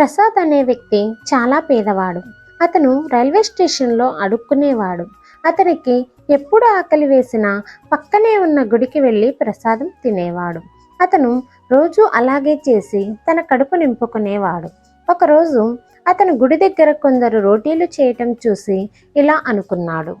ప్రసాద్ అనే వ్యక్తి చాలా పేదవాడు. అతను రైల్వే స్టేషన్లో అడుక్కునేవాడు. అతనికి ఎప్పుడు ఆకలి వేసినా పక్కనే ఉన్న గుడికి వెళ్ళి ప్రసాదం తినేవాడు. అతను రోజు అలాగే చేసి తన కడుపు నింపుకునేవాడు. ఒకరోజు అతను గుడి దగ్గర కొందరు రోటీలు చేయటం చూసి ఇలా అనుకున్నాడు.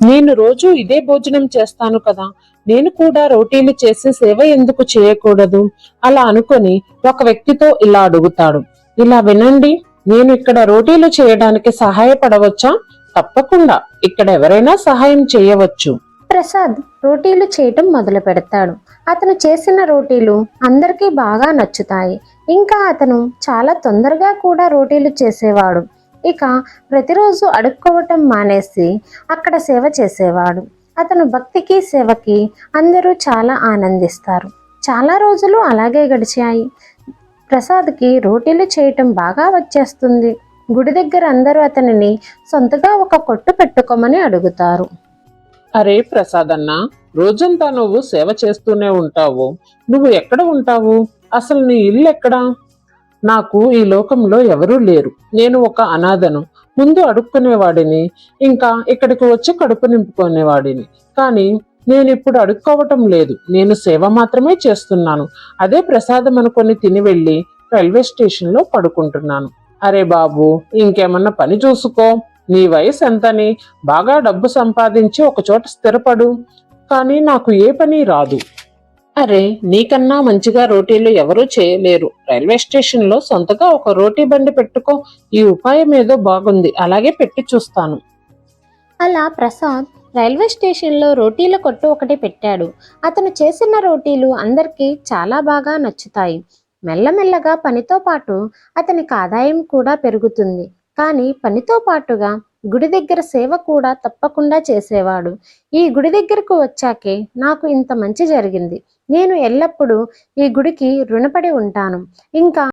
నేను రోజు ఇదే భోజనం చేస్తాను కదా నేను కూడా రోటీలు చేసి సేవ ఎందుకు చేయకూడదు? అలా అనుకొని ఒక వ్యక్తితో ఇలా అడుగుతాడు. ఇలా వినండి నేను ఇక్కడ రోటీలు చేయడానికి సహాయపడవచ్చా? తప్పకుండా ఇక్కడ ఎవరైనా సహాయం చేయవచ్చు. ప్రసాద్ రోటీలు చేయటం మొదలు పెడతాడు. అతను చేసిన రోటీలు అందరికీ బాగా నచ్చుతాయి. ఇంకా అతను చాలా తొందరగా కూడా రోటీలు చేసేవాడు. ఇక ప్రతిరోజు అడుక్కోవటం మానేసి అక్కడ సేవ చేసేవాడు. అతను భక్తికి సేవకి అందరూ చాలా ఆనందిస్తారు. చాలా రోజులు అలాగే గడిచాయి. ప్రసాద్కి రోటీలు చేయటం బాగా వచ్చేస్తుంది. గుడి దగ్గర అందరూ అతనిని సొంతగా ఒక కొట్టు పెట్టుకోమని అడుగుతారు. అరే ప్రసాద్ అన్న రోజంతా నువ్వు సేవ చేస్తూనే ఉంటావు. నువ్వు ఎక్కడ ఉంటావు? అసలు నీ ఇల్లు ఎక్కడా? నాకు ఈ లోకంలో ఎవరూ లేరు. నేను ఒక అనాథను. ముందు అడుక్కునేవాడిని. ఇంకా ఇక్కడికి వచ్చి కడుపు నింపుకునేవాడిని. కానీ నేను ఇప్పుడు అడుక్కోవటం లేదు. నేను సేవ మాత్రమే చేస్తున్నాను. అదే ప్రసాదం అనుకొని తిని వెళ్ళి రైల్వే స్టేషన్లో పడుకుంటున్నాను. అరే బాబు ఇంకేమన్నా పని చూసుకో. నీ వయసు ఎంతని? బాగా డబ్బు సంపాదించి ఒక చోట స్థిరపడు. కానీ నాకు ఏ పని రాదు. అరే నీకన్నా మంచిగా రోటీలు ఎవరూ చేయలేరు. రైల్వే స్టేషన్లో సొంతగా ఒక రోటీ బండి పెట్టుకో. ఈ ఉపాయం ఏదో బాగుంది. అలాగే పెట్టి చూస్తాను. అలా ప్రసాద్ రైల్వే స్టేషన్లో రోటీల కొట్టు ఒకటి పెట్టాడు. అతను చేసిన రోటీలు అందరికీ చాలా బాగా నచ్చుతాయి. మెల్లమెల్లగా పనితో పాటు అతనికి ఆదాయం కూడా పెరుగుతుంది. కానీ పనితో పాటుగా గుడి దగ్గర సేవ కూడా తప్పకుండా చేసేవాడు. ఈ గుడి దగ్గరకు వచ్చాకే నాకు ఇంత మంచి జరిగింది. నేను ఎల్లప్పుడూ ఈ గుడికి రుణపడి ఉంటాను. ఇంకా